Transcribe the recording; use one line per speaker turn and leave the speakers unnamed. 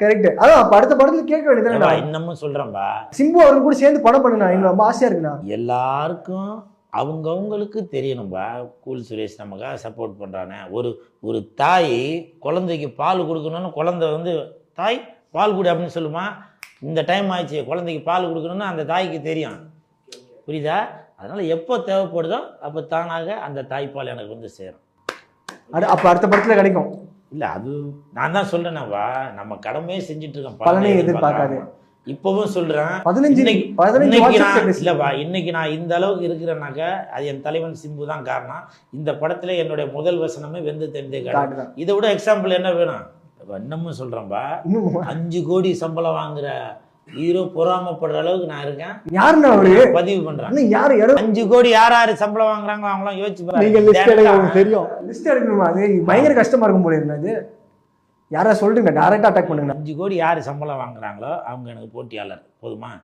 Correct அதான் அடுத்த படத்துல கேட்க
ஏப்பா,
வேண்டியதுதானே
இன்னமும் சொல்றேன்பா?
சிம்பு அவர்கள் கூட சேர்ந்து படம் பண்ணுண்ணா எனக்கு ரொம்ப ஆசையா இருக்குண்ணா?
எல்லாருக்கும் அவங்கவுங்களுக்கு தெரியணும்பா. கூல் சுரேஷ் நமக்காக சப்போர்ட் பண்ணுறானே ஒரு ஒரு தாய் குழந்தைக்கு பால் கொடுக்கணும்னு குழந்தை வந்து தாய் பால் கொடு அப்படின்னு சொல்லுமா? இந்த டைம் ஆயிடுச்சு குழந்தைக்கு பால் கொடுக்கணும்னு அந்த தாய்க்கு தெரியும். புரியுதா? அதனால் எப்போ தேவைப்படுதோ அப்போ தானாக அந்த தாய்ப்பால் எனக்கு வந்து சேரும்.
அடு- அப்ப அடுத்த படத்துல கிடைக்கும்.
இல்லை அது நான் தான் சொல்கிறேனேப்பா நம்ம கடமையே செஞ்சுட்டு இருக்கோம்
பலனை எதிர்பார்க்காது.
இப்பவும் சொல்கிறேன்
பதினஞ்சு
இன்னைக்கு- நான். இல்லைப்பா இன்னைக்கு நான் இந்த அளவுக்கு இருக்கிறேன்னாக்க அது என் தலைவன் சிம்பு தான் காரணம். இந்த படத்துல என்னுடைய முதல் வசனமே வெந்து தெரிந்தே காரணம். இதை விட எக்ஸாம்பிள் என்ன வேணும்? இன்னமும்
இன்னும்
அஞ்சு கோடி சம்பளம் வாங்குற ஹீரோ பொறாமப்படுற அளவுக்கு நான் இருக்கேன்.
யாருண்ணா அவரு?
பதிவு பண்றேன்.
யாரு? யாரும்
அஞ்சு கோடி யார் யாரு சம்பளம் வாங்குறாங்களோ அவங்களாம் யோசிச்சு.
நீங்க லிஸ்ட் எடுக்க உங்களுக்கு தெரியும். லிஸ்ட் எடுக்கணுமா? அது பயங்கர கஷ்டமா இருக்கும் போல இது யாரா சொல்லிட்டுங்க டைரக்டா அட்டாக் பண்ணுங்க
அஞ்சு கோடி யார் சம்பளம் வாங்குறாங்களோ அவங்க எனக்கு போட்டியாளர். போதுமா?